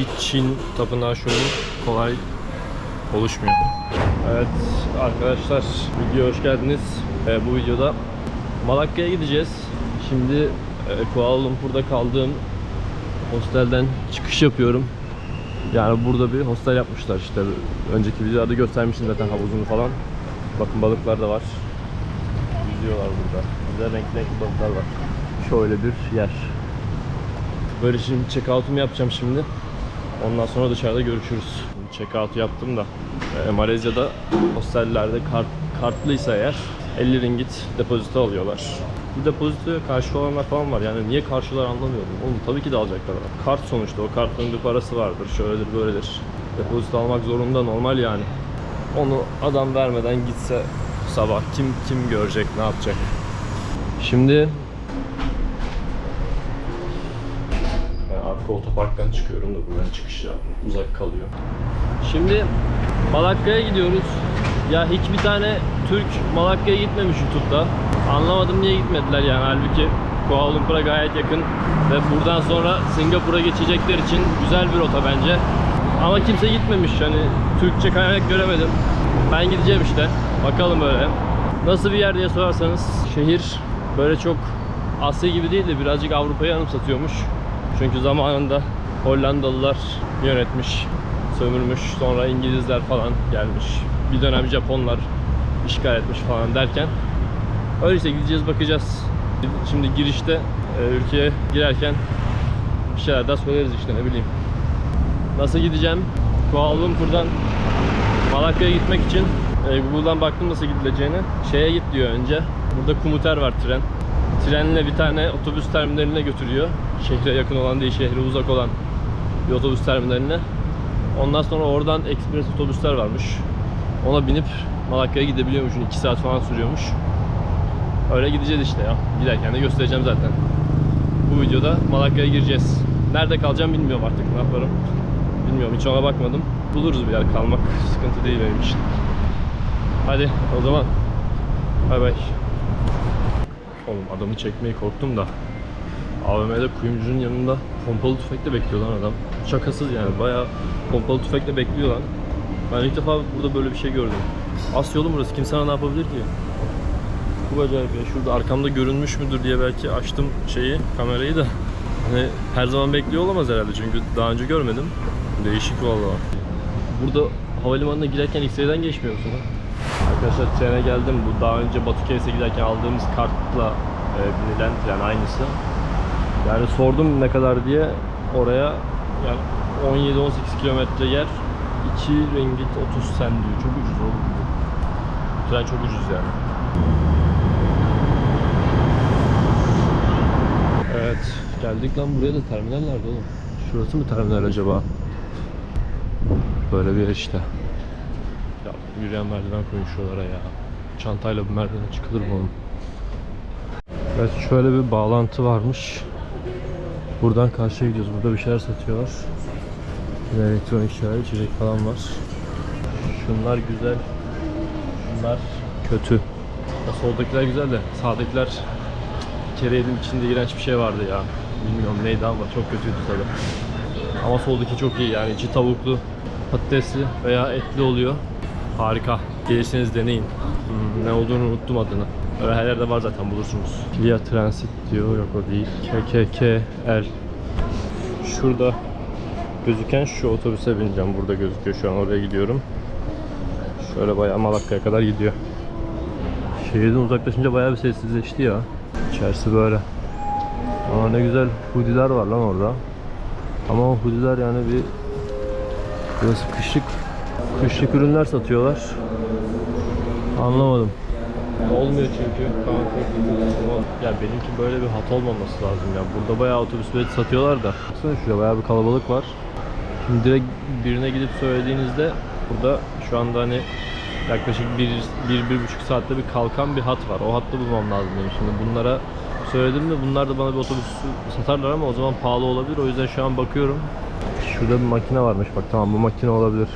bir Çin tapınağı şovu kolay oluşmuyor. Evet arkadaşlar videoya hoş geldiniz. Ee, bu videoda Malakka'ya gideceğiz. Şimdi Kuala Lumpur'da kaldığım hostelden çıkış yapıyorum. Yani burada bir hostel yapmışlar işte. Önceki videolarda göstermiştim zaten havuzunu falan. Bakın balıklar da var. Yüzüyorlar burada. Güzel renkli renkli balıklar var. Şöyle bir yer. Böyle şimdi check out'umu yapacağım şimdi. Ondan sonra dışarıda görüşürüz. Check out yaptım da e, Malezya'da hostellerde kart, kartlıysa eğer 50 ringgit depozito alıyorlar. Bu depozitoya karşı olanlar falan var. Yani niye karşılar anlamıyorum. Oğlum tabii ki de alacaklar. Kart sonuçta. O kartın bir parası vardır. Şöyledir böyledir. Depozito almak zorunda normal yani. Onu adam vermeden gitse sabah kim kim görecek ne yapacak. Şimdi arka otoparktan çıkıyorum da buradan çıkış ya uzak kalıyor. Şimdi Malakka'ya gidiyoruz. Ya hiçbir tane Türk Malakka'ya gitmemiş YouTube'da. Anlamadım niye gitmediler yani halbuki Kuala Lumpur'a gayet yakın ve buradan sonra Singapur'a geçecekler için güzel bir rota bence. Ama kimse gitmemiş hani Türkçe kaynak göremedim. Ben gideceğim işte. Bakalım böyle. Nasıl bir yer diye sorarsanız şehir böyle çok Asya gibi değil de birazcık Avrupa'yı anımsatıyormuş. Çünkü zamanında Hollandalılar yönetmiş, sömürmüş, sonra İngilizler falan gelmiş. Bir dönem Japonlar işgal etmiş falan derken öyle işte gideceğiz bakacağız. Şimdi girişte e, ülkeye girerken bir şeyler daha söyleriz işte ne bileyim. Nasıl gideceğim? Kuala Lumpur'dan Malakka'ya gitmek için e, Google'dan baktım nasıl gidileceğini. Şeye git diyor önce. Burada Kumuter var tren. Trenle bir tane otobüs terminaline götürüyor. Şehre yakın olan değil, şehre uzak olan bir otobüs terminaline. Ondan sonra oradan ekspres otobüsler varmış. Ona binip Malakka'ya gidebiliyormuşsun. 2 saat falan sürüyormuş. Öyle gideceğiz işte ya. Giderken de göstereceğim zaten. Bu videoda Malakka'ya gireceğiz. Nerede kalacağım bilmiyorum artık ne yaparım. Bilmiyorum hiç ona bakmadım. Buluruz bir yer kalmak. Sıkıntı değil benim için. Hadi o zaman. Bay bay. Oğlum adamı çekmeyi korktum da. AVM'de kuyumcunun yanında pompalı tüfekle bekliyor lan adam. Şakasız yani bayağı pompalı tüfekle bekliyor lan. Ben ilk defa burada böyle bir şey gördüm. Asya yolu burası. Kim sana ne yapabilir ki? Çok acayip ya. Şurada arkamda görünmüş müdür diye belki açtım şeyi, kamerayı da. Hani her zaman bekliyor olamaz herhalde çünkü daha önce görmedim. Değişik vallahi. Burada havalimanına girerken X-ray'den geçmiyor musun? Arkadaşlar trene geldim. Bu daha önce Batıkes'e giderken aldığımız kartla e, binilen tren aynısı. Yani sordum ne kadar diye oraya yani 17-18 kilometre yer 2 ringgit 30 sen diyor. Çok ucuz oğlum. Tren çok ucuz yani. Evet geldik lan buraya da terminal nerede oğlum? Şurası mı terminal acaba? Böyle bir yer işte. Ya yürüyen merdiven koyun şuralara ya. Çantayla bu merdivene çıkılır mı oğlum? Evet şöyle bir bağlantı varmış. Buradan karşıya gidiyoruz. Burada bir şeyler satıyorlar. Yine elektronik şeyler, içecek falan var. Şunlar güzel. Şunlar kötü. Ya soldakiler güzel de sağdakiler bir kere yedim içinde iğrenç bir şey vardı ya. Bilmiyorum neydi ama çok kötüydü tadı. Ama soldaki çok iyi yani içi tavuklu, patatesli veya etli oluyor. Harika. Gelirseniz deneyin. Hmm, ne olduğunu unuttum adını. Öyle her yerde var zaten bulursunuz. Lia Transit diyor. Yok o değil. KKKL. Şurada gözüken şu otobüse bineceğim. Burada gözüküyor şu an. Oraya gidiyorum. Şöyle bayağı Malakka'ya kadar gidiyor. Şehirden uzaklaşınca bayağı bir sessizleşti ya. İçerisi böyle. Aa ne güzel hoodiler var lan orada. Ama o hoodiler yani bir biraz kışlık kışlık ürünler satıyorlar. Anlamadım. Olmuyor çünkü. Ya benimki böyle bir hat olmaması lazım ya. Burada bayağı otobüs bileti satıyorlar da. Baksana şurada bayağı bir kalabalık var. Şimdi direkt birine gidip söylediğinizde burada şu anda hani yaklaşık bir, bir, bir buçuk saatte bir kalkan bir hat var. O hattı bulmam lazım benim şimdi. Bunlara söyledim de bunlar da bana bir otobüs satarlar ama o zaman pahalı olabilir. O yüzden şu an bakıyorum. Şurada bir makine varmış bak tamam bu makine olabilir.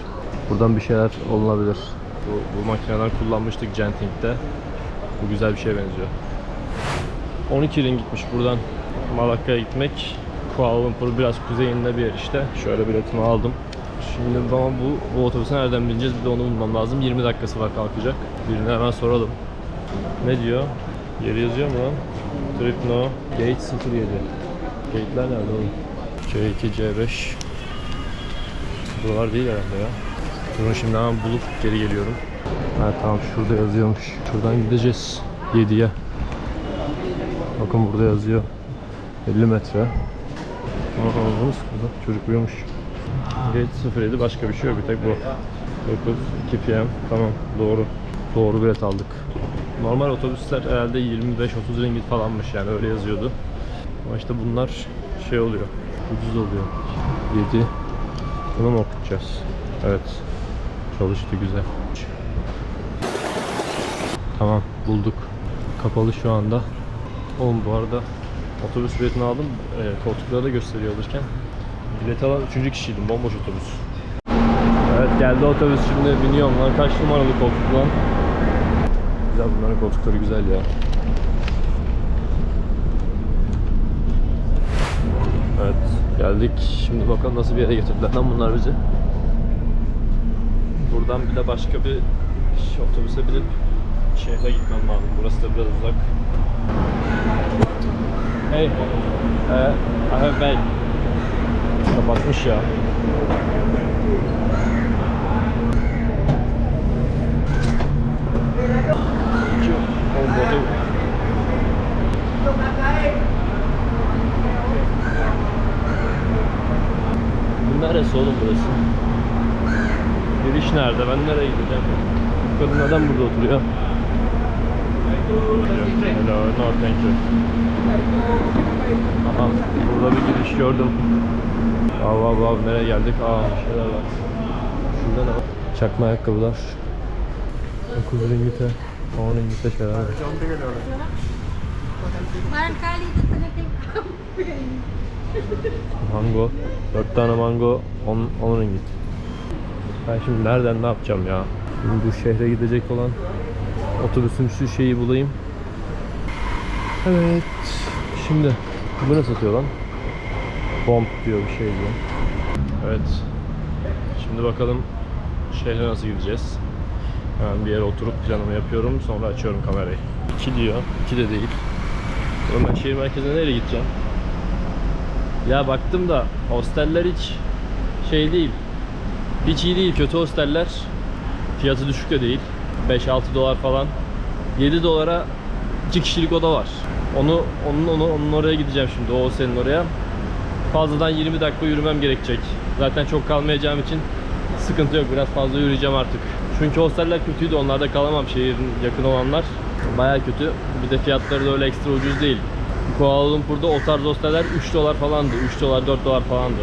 Buradan bir şeyler olunabilir. Bu, bu makineden kullanmıştık Genting'de. Bu güzel bir şeye benziyor. 12 ringitmiş buradan Malakka'ya gitmek. Kuala Lumpur biraz kuzeyinde bir yer işte. Şöyle biletimi aldım. Şimdi ama bu, bu otobüse nereden bineceğiz bir de onu bulmam lazım. 20 dakikası var kalkacak. Birine hemen soralım. Ne diyor? Yeri yazıyor mu lan? Trip no. Gate 07. Gate'ler nerede oğlum? C2, C5. Buralar değil herhalde ya. Durun şimdi hemen bulup geri geliyorum. Ha tamam şurada yazıyormuş. Şuradan gideceğiz 7'ye. Bakın burada yazıyor. 50 metre. Aa, bunu sıkıldı. Çocuk uyumuş. Gate 07 başka bir şey yok bir tek bu. 9, 2 PM. Tamam doğru. Doğru bilet aldık. Normal otobüsler herhalde 25-30 ringgit falanmış yani öyle yazıyordu. Ama işte bunlar şey oluyor. Ucuz oluyor. 7. Bunu mu okutacağız? Evet. Çalıştı güzel. Tamam bulduk. Kapalı şu anda. Oğlum bu arada otobüs biletini aldım. E, koltukları da gösteriyor alırken. Bilet alan 3. kişiydim. Bomboş otobüs. Evet geldi otobüs şimdi biniyorum lan. Kaç numaralı koltuk lan? Güzel bunların koltukları güzel ya. Evet geldik. Şimdi bakalım nasıl bir yere getirdiler lan bunlar bizi. Buradan bir de başka bir otobüse binip şehre gitmem lazım. Burası da biraz uzak. Hey, uh, I have bag. Kapatmış ya. Oğlum. Bu neresi oğlum burası? Giriş nerede? Ben nereye gideceğim? Bu kadın neden burada oturuyor? Hello, no thank you. Aha, burada bir giriş gördüm. Vav vav vav nereye geldik? Aa şeyler var. Şurada ne var? Çakma ayakkabılar. 9 ringite, 10 ringite şeyler var. Barangkali itu terkena Mango. 4 tane mango 10, 10 ringgit. Ben şimdi nereden ne yapacağım ya? Şimdi bu şehre gidecek olan otobüsün şu şeyi bulayım. Evet. Şimdi bu ne satıyor lan? Bomb diyor bir şey diyor. Evet. Şimdi bakalım şehre nasıl gideceğiz. Hemen bir yere oturup planımı yapıyorum. Sonra açıyorum kamerayı. 2 diyor. 2 de değil. Oğlum ben şehir merkezine nereye gideceğim? Ya baktım da hosteller hiç şey değil. Hiç iyi değil. Kötü hosteller. Fiyatı düşük de değil. 5-6 dolar falan. 7 dolara 2 kişilik oda var. Onu onun onu onun oraya gideceğim şimdi. O senin oraya. Fazladan 20 dakika yürümem gerekecek. Zaten çok kalmayacağım için sıkıntı yok. Biraz fazla yürüyeceğim artık. Çünkü hosteller kötüydü. Onlarda kalamam şehrin yakın olanlar. Baya kötü. Bir de fiyatları da öyle ekstra ucuz değil. Kuala Lumpur'da o tarz hosteller 3 dolar falandı. 3 dolar 4 dolar falandı.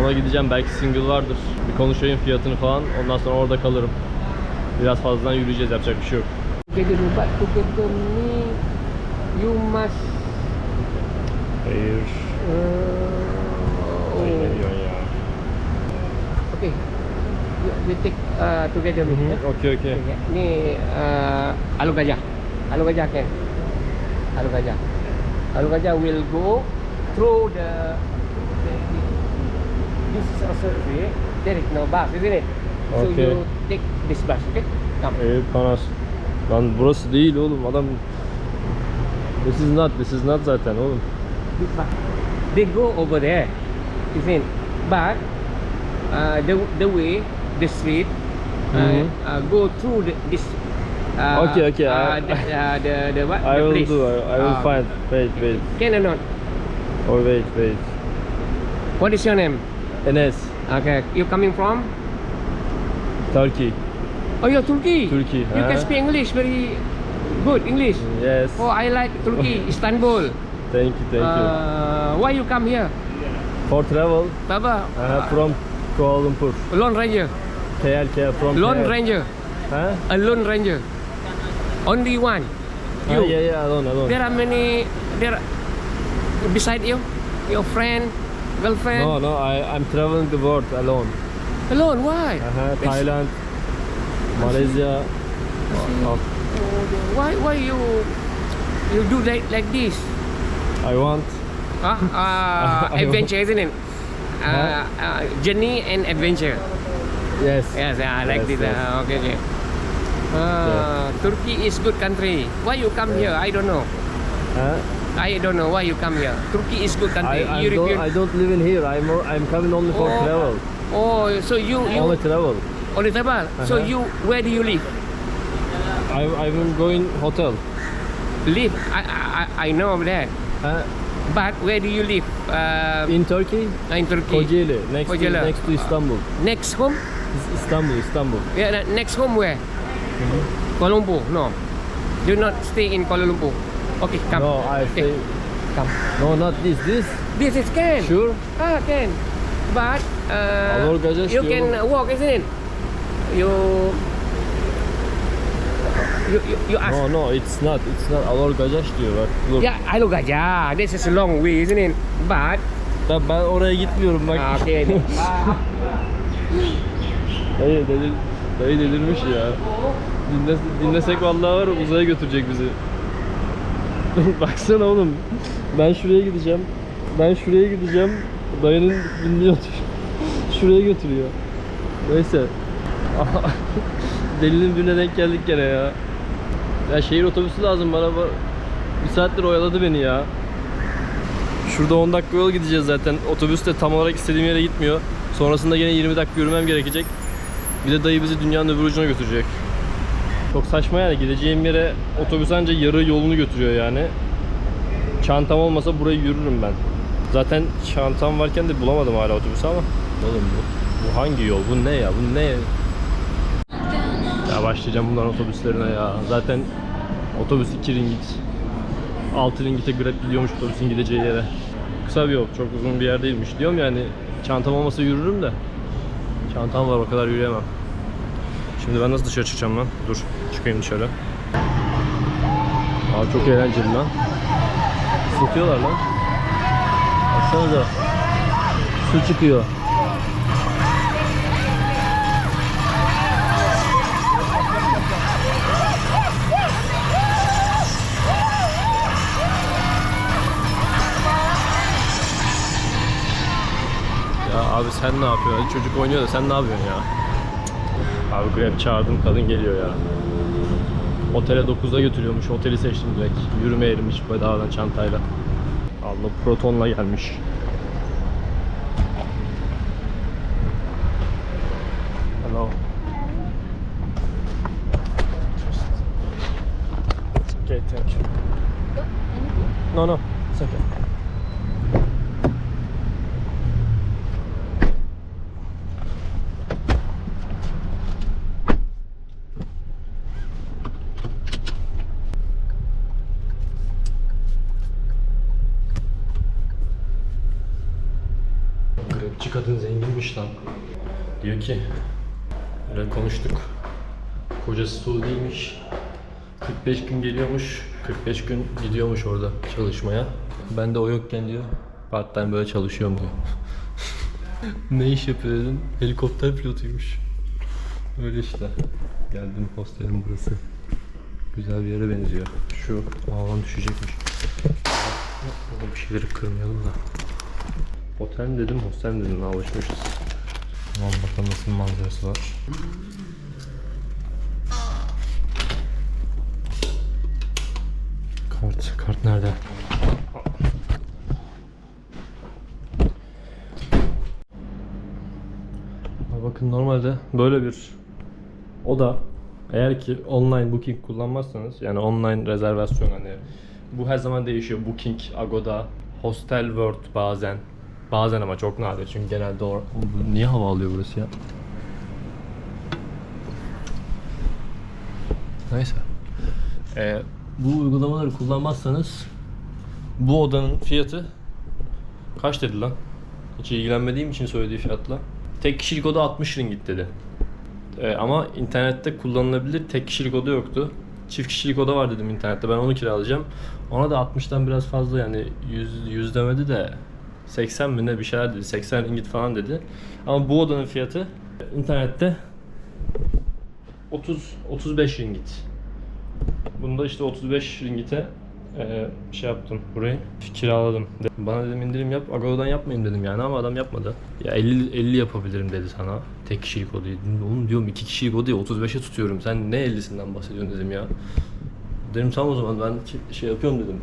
Ona gideceğim belki single vardır. Bir konuşayım fiyatını falan. Ondan sonra orada kalırım. Biraz fazladan yürüyeceğiz yapacak bir şey yok. You must Hayır. ya? okay you, you take uh, together with me. Okey okey. Okay. Ni uh, alu gajah. Alu gajah kan? Alu gajah. Alu gajah will go through the, this is also free. There is no bus, isn't it? So Okay. you take this bus, okay? Come. Eyüp Panas. Lan burası değil oğlum adam. This is not, this is not zaten oğlum. This bus. They go over there, isn't it? But uh, the the way, the street, go through the, this. Uh, Okay, okay, Uh, I- the, uh, the the what? I the will place. do, I, I will Uh, find. Wait, wait. Can or not? Or wait, wait. What is your name? Enes, Okay, you coming from? Turkey. Oh, you're Turkey. Turkey, You can huh? speak English very good English. Yes. Oh, I like Turkey, Istanbul. Thank you, thank you. Uh, why you come here? For travel, Baba, uh, from Kuala Lumpur. Lone Ranger. From Lone KL. Ranger. Huh? A Lone Ranger. Only one. Ah, You. yeah, yeah, alone, alone. There are many there are, beside you? Your friend, girlfriend? No, no, I, I'm traveling the world alone. Alone? Why? Uh-huh, It's- Thailand, Malaysia. Oh, Why? Why you you do like like this? I want. Huh? Uh, adventure, isn't it? Uh, uh, journey and adventure. Yes. Yes, yeah, I like Yes, this. yes. Uh, okay, okay. Uh, Turkey is good country. Why you come here? I don't know. Huh? I don't know why you come here. Turkey is good I, country. I, don't, I don't live in here. I'm I'm coming only for Oh. travel. Oh, so you you Only travel. only travel. So Uh-huh. you where do you live? I, I'm going hotel. Live. I I, I know that. Huh? But where do you live? Uh, In Turkey, in Turkey. Kocaeli, next Kocaeli. to next to Istanbul. Next home? Is- Istanbul, Istanbul. Yeah, next home where? Mm-hmm. Kuala Lumpur. No. Do not stay in Kuala Lumpur. Okay, come. No, I okay, say come. no, not this. This This is can. sure. Ah, can. But uh, Alor you can walk, isn't it? You you you, you ask. No, no, it's not. It's not. Alor Gajaş diyor bak. Look. Yeah, Alo Gajah. This is a long way, isn't it? But Ya ben oraya gitmiyorum bak. ah, okay. Dayı, delir, dayı delirmiş ya. Dinle, dinlesek vallahi var ya, uzaya götürecek bizi. Baksana oğlum. Ben şuraya gideceğim. Ben şuraya gideceğim. Dayının dinliyor. şuraya götürüyor. Neyse. Delinin birine denk geldik gene ya. Ya şehir otobüsü lazım bana. Bir saattir oyaladı beni ya. Şurada 10 dakika yol gideceğiz zaten. Otobüs de tam olarak istediğim yere gitmiyor. Sonrasında yine 20 dakika yürümem gerekecek. Bir de dayı bizi dünyanın öbür ucuna götürecek. Çok saçma yani gideceğim yere otobüs anca yarı yolunu götürüyor yani. Çantam olmasa burayı yürürüm ben. Zaten çantam varken de bulamadım hala otobüsü ama. Oğlum bu, bu hangi yol? Bu ne ya? Bu ne? Ya başlayacağım bunların otobüslerine ya. Zaten otobüs 2 ringgit. 6 ringgite grab gidiyormuş otobüsün gideceği yere. Kısa bir yol, çok uzun bir yer değilmiş. Diyorum yani çantam olmasa yürürüm de. Çantam var o kadar yürüyemem. Şimdi ben nasıl dışarı çıkacağım lan? Dur çıkayım dışarı. Aa çok eğlenceli lan. Isıtıyorlar lan. Baksanıza. Su çıkıyor. Ya abi sen ne yapıyorsun? Çocuk oynuyor da sen ne yapıyorsun ya? Abi Grab çağırdım kadın geliyor ya. Otele 9'da götürüyormuş. Oteli seçtim direkt. Yürümeyelim hiç bedavadan çantayla. Allah protonla gelmiş. Grabçi kadın zenginmiş lan. Diyor ki, öyle konuştuk. Kocası Suudiymiş. 45 gün geliyormuş. 45 gün gidiyormuş orada çalışmaya. Ben de o yokken diyor. Part time böyle çalışıyorum diyor. ne iş yapıyor dedim. Helikopter pilotuymuş. Öyle işte. Geldim hostelin burası. Güzel bir yere benziyor. Şu havalan düşecekmiş. Burada bir şeyleri kırmayalım da. Otel mi dedim, hostel mi dedim, alışmışız. Tamam bakalım nasıl bir manzarası var. Kart, kart nerede? Bakın normalde böyle bir oda eğer ki online booking kullanmazsanız yani online rezervasyon hani bu her zaman değişiyor. Booking, Agoda, Hostel World bazen. Bazen ama çok nadir çünkü genelde o... Niye hava alıyor burası ya? Neyse. Ee, bu uygulamaları kullanmazsanız bu odanın fiyatı kaç dedi lan? Hiç ilgilenmediğim için söylediği fiyatla. Tek kişilik oda 60 ringgit dedi. Ee, ama internette kullanılabilir tek kişilik oda yoktu. çift kişilik oda var dedim internette. Ben onu kiralayacağım. Ona da 60'tan biraz fazla yani 100, 100 demedi de 80 mi ne bir şeyler dedi. 80 ringgit falan dedi. Ama bu odanın fiyatı internette 30 35 ringgit. Bunda işte 35 ringgite e, şey yaptım burayı kiraladım. Bana dedim indirim yap. Ago'dan yapmayayım dedim yani ama adam yapmadı. Ya 50 50 yapabilirim dedi sana. Tek kişilik odayı. Oğlum diyorum 2 kişilik odayı 35'e tutuyorum. Sen ne 50'sinden bahsediyorsun dedim ya. Dedim tamam o zaman ben şey yapıyorum dedim.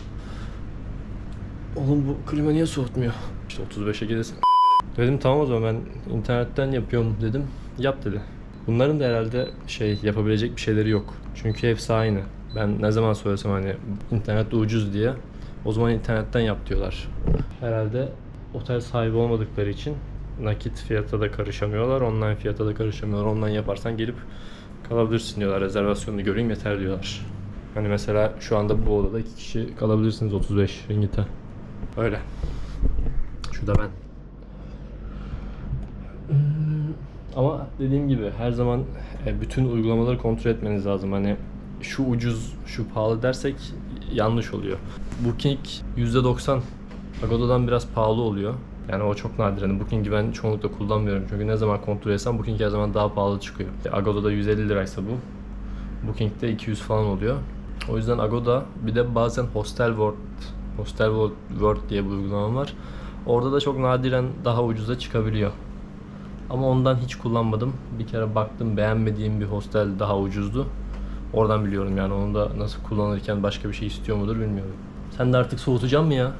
Oğlum bu klima niye soğutmuyor? İşte 35'e gelirsin. Dedim tamam o zaman ben internetten yapıyorum dedim. Yap dedi. Bunların da herhalde şey yapabilecek bir şeyleri yok. Çünkü hepsi aynı. Ben ne zaman söylesem hani internette ucuz diye o zaman internetten yap diyorlar. Herhalde otel sahibi olmadıkları için nakit fiyata da karışamıyorlar, online fiyata da karışamıyorlar. Online yaparsan gelip kalabilirsin diyorlar. Rezervasyonunu göreyim yeter diyorlar. Hani mesela şu anda bu odada iki kişi kalabilirsiniz 35 ringite. Öyle. Şu da ben. Ama dediğim gibi her zaman e, bütün uygulamaları kontrol etmeniz lazım. Hani şu ucuz, şu pahalı dersek yanlış oluyor. Booking %90 Agoda'dan biraz pahalı oluyor. Yani o çok nadir. Yani Booking'i ben çoğunlukla kullanmıyorum. Çünkü ne zaman kontrol etsem Booking her zaman daha pahalı çıkıyor. E, Agoda'da 150 liraysa bu. Booking'de 200 falan oluyor. O yüzden Agoda bir de bazen Hostel World Hostel World, World diye bir uygulama var. Orada da çok nadiren daha ucuza çıkabiliyor. Ama ondan hiç kullanmadım. Bir kere baktım beğenmediğim bir hostel daha ucuzdu. Oradan biliyorum yani onu da nasıl kullanırken başka bir şey istiyor mudur bilmiyorum. Sen de artık soğutacak mı ya?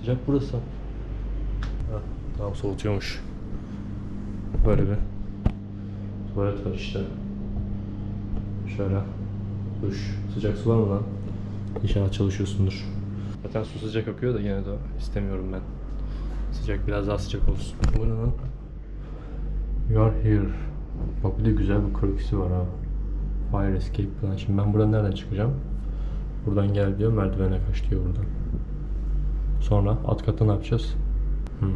Sıcak burası. Ha, tamam soğutuyormuş. Böyle bir tuvalet var işte. Şöyle. Duş. Sıcak su var mı lan? İnşallah çalışıyorsundur. Zaten su sıcak akıyor da yine de istemiyorum ben. Sıcak biraz daha sıcak olsun. Bu ne lan? You are here. Bak bir de güzel bir krokisi var ha. Fire escape plan. Şimdi ben buradan nereden çıkacağım? Buradan gel diyor, merdivene kaç diyor buradan. Sonra alt katta ne yapacağız? Hmm.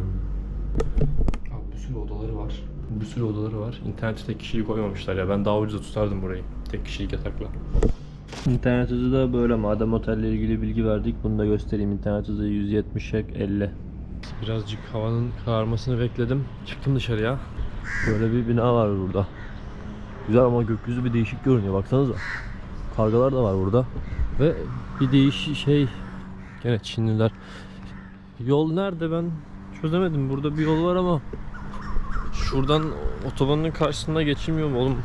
Abi bir sürü odaları var. Bir sürü odaları var. İnternete tek kişiyi koymamışlar ya. Ben daha ucuza tutardım burayı. Tek kişilik yatakla. İnternet hızı da böyle madem otelle ilgili bilgi verdik bunu da göstereyim. İnternet hızı 170 50. Birazcık havanın kararmasını bekledim. Çıktım dışarıya. Böyle bir bina var burada. Güzel ama gökyüzü bir değişik görünüyor baksanıza. Kargalar da var burada. Ve bir değişik şey gene Çinliler. Yol nerede ben çözemedim. Burada bir yol var ama şuradan otobanın karşısında geçilmiyor mu oğlum?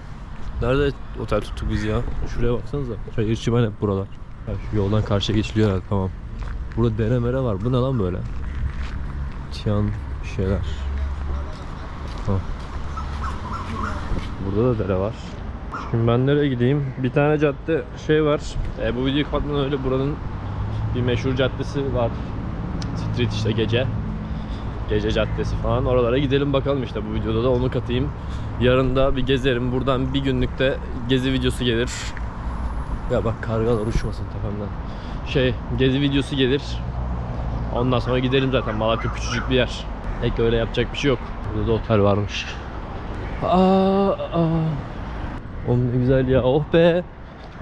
Nerede otel tuttuk biz ya? Şuraya baksanıza. Çayır çimen hep buralar. Ha, şu yoldan karşıya geçiliyor herhalde tamam. Burada dere mere var. Bu ne lan böyle? Tiyan şeyler. Ha. Burada da dere var. Şimdi ben nereye gideyim? Bir tane cadde şey var. E, bu videoyu kapatmadan öyle buranın bir meşhur caddesi var. Street işte gece. Gece caddesi falan. Oralara gidelim bakalım işte bu videoda da onu katayım. Yarın da bir gezerim. Buradan bir günlükte gezi videosu gelir. Ya bak kargalar uçmasın tepemden. Şey gezi videosu gelir. Ondan sonra gidelim zaten. Malakya küçücük bir yer. Pek öyle yapacak bir şey yok. Burada da otel varmış. Aa, aa. Oğlum ne güzel ya. Oh be.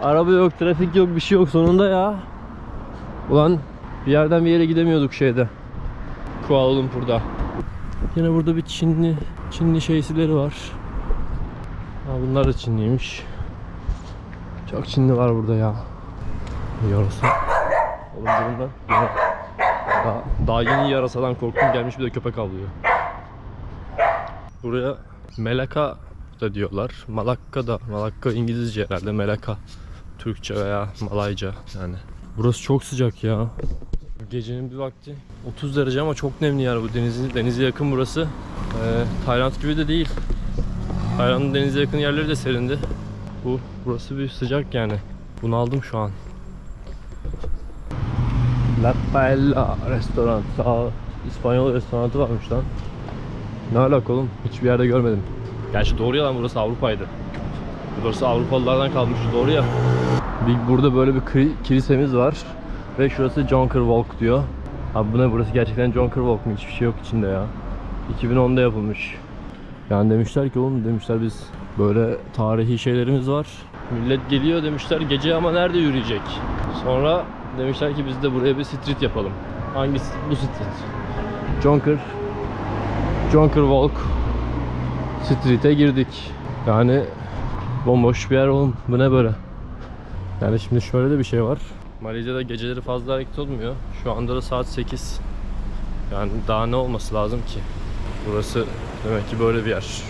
Araba yok, trafik yok, bir şey yok sonunda ya. Ulan bir yerden bir yere gidemiyorduk şeyde. Kuala Lumpur'da. Yine burada bir Çinli Çinli şeysileri var. Ha, bunlar da Çinliymiş. Çok Çinli var burada ya. Yarasa. Oğlum. Yine- Daha, daha yeni yarasadan korktum gelmiş bir de köpek avlıyor. Buraya Melaka da diyorlar. Malakka da. Malakka İngilizce herhalde. Melaka. Türkçe veya Malayca yani. Burası çok sıcak ya. Gecenin bir vakti 30 derece ama çok nemli yani bu denize, denize yakın burası. Ee, Tayland gibi de değil. Tayland'ın denize yakın yerleri de serindi. Bu burası bir sıcak yani. Bunu aldım şu an. La Paella restoran. Sağ İspanyol restoranı varmış lan. Ne alaka oğlum? Hiçbir yerde görmedim. Gerçi doğru ya lan burası Avrupa'ydı. Burası Avrupalılardan kalmış doğru ya. Bir, burada böyle bir kilisemiz var. Ve şurası Jonker Walk diyor. Abi bu ne burası gerçekten Jonker Walk mu? Hiçbir şey yok içinde ya. 2010'da yapılmış. Yani demişler ki oğlum demişler biz böyle tarihi şeylerimiz var. Millet geliyor demişler gece ama nerede yürüyecek? Sonra demişler ki biz de buraya bir street yapalım. Hangisi? Bu street. Jonker. Jonker Walk. Street'e girdik. Yani bomboş bir yer oğlum. Bu ne böyle? Yani şimdi şöyle de bir şey var. Malezya'da geceleri fazla hareket olmuyor. Şu anda da saat 8. Yani daha ne olması lazım ki? Burası demek ki böyle bir yer.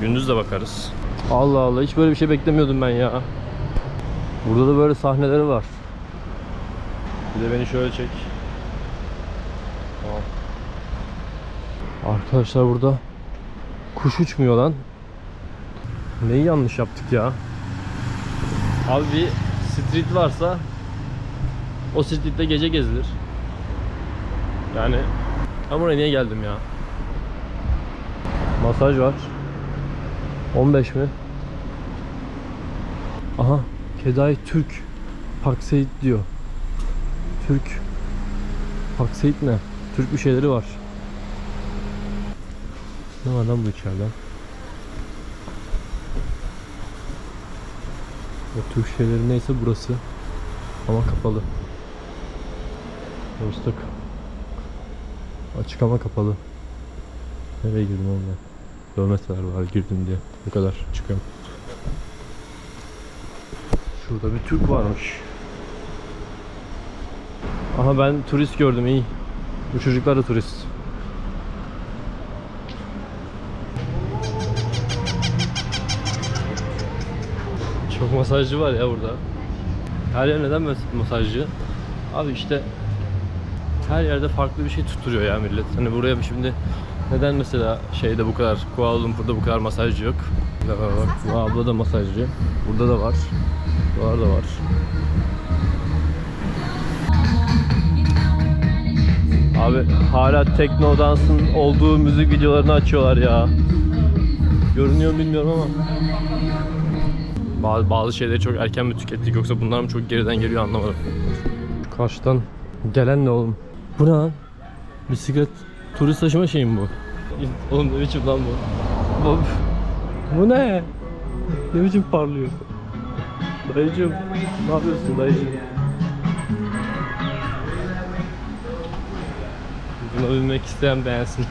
Gündüz de bakarız. Allah Allah hiç böyle bir şey beklemiyordum ben ya. Burada da böyle sahneleri var. Bir de beni şöyle çek. Tamam. Arkadaşlar burada kuş uçmuyor lan. Neyi yanlış yaptık ya? Abi bir street varsa o streette gece gezilir. Yani ben buraya niye geldim ya? Masaj var. 15 mi? Aha, Keday Türk Park Seyit diyor. Türk Park Seyit ne? Türk bir şeyleri var. Ne var lan bu içeride? O Türk şeyleri neyse burası. Ama kapalı. Dostluk. Açık ama kapalı. Nereye girdim oğlum ben? Dövmeseler var girdim diye. Bu kadar çıkıyorum. Şurada bir Türk varmış. Aha ben turist gördüm iyi. Bu çocuklar da turist. Çok masajcı var ya burada. Her yer neden masajcı? Abi işte her yerde farklı bir şey tutturuyor ya millet. Hani buraya şimdi neden mesela şeyde bu kadar Kuala Lumpur'da bu kadar masajcı yok? Bak. Bu abla da masajcı. Burada da var. Buralar da var. Abi hala tekno dansın olduğu müzik videolarını açıyorlar ya. Görünüyor mu bilmiyorum ama. Bazı, bazı şeyleri çok erken mi tükettik yoksa bunlar mı çok geriden geliyor anlamadım. Karşıdan gelen ne oğlum? Bu ne lan? Bisiklet turist taşıma şeyi mi bu? Oğlum ne biçim lan bu? Bu, bu ne? Ne biçim parlıyor? Dayıcım ne yapıyorsun dayıcım? Buna binmek isteyen beğensin.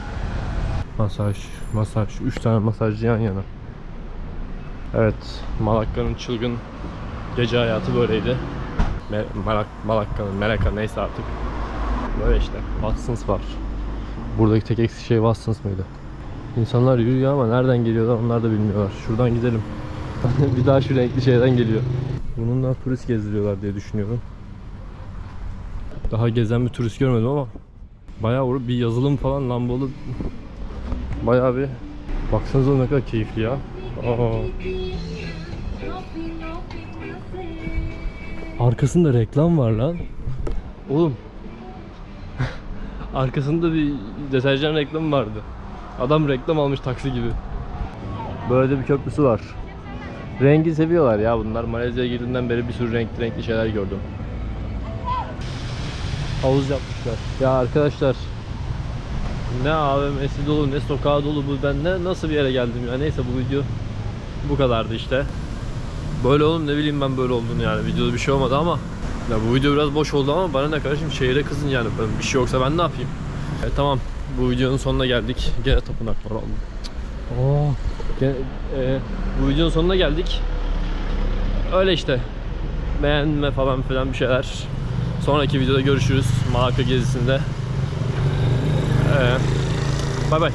Masaj, masaj. Üç tane masajcı yan yana. Evet, Malakka'nın çılgın gece hayatı böyleydi. Me Malak Malakka'nın, Melaka neyse artık. Böyle işte. Watsons var. Buradaki tek eksik şey Watsons mıydı? İnsanlar yürüyor ama nereden geliyorlar onlar da bilmiyorlar. Şuradan gidelim. bir daha şu renkli şeyden geliyor. Bununla turist gezdiriyorlar diye düşünüyorum. Daha gezen bir turist görmedim ama bayağı bir yazılım falan lambolu bayağı bir baksanıza ne kadar keyifli ya. Aa. Arkasında reklam var lan. Oğlum. Arkasında bir deterjan reklamı vardı. Adam reklam almış taksi gibi. Böyle de bir köprüsü var. Rengi seviyorlar ya bunlar. Malezya'ya girdiğinden beri bir sürü renkli renkli şeyler gördüm. Havuz yapmışlar. Ya arkadaşlar ne AVM'si dolu ne sokağı dolu bu ben ne nasıl bir yere geldim ya neyse bu video bu kadardı işte. Böyle oğlum ne bileyim ben böyle olduğunu yani videoda bir şey olmadı ama ya bu video biraz boş oldu ama bana ne kardeşim şehire kızın yani bir şey yoksa ben ne yapayım? E, tamam bu videonun sonuna geldik. Gene tapınak var oğlum. Oo, gene, e, bu videonun sonuna geldik. Öyle işte. Beğenme falan filan bir şeyler. Sonraki videoda görüşürüz. Malakka gezisinde. Ee, bay bay.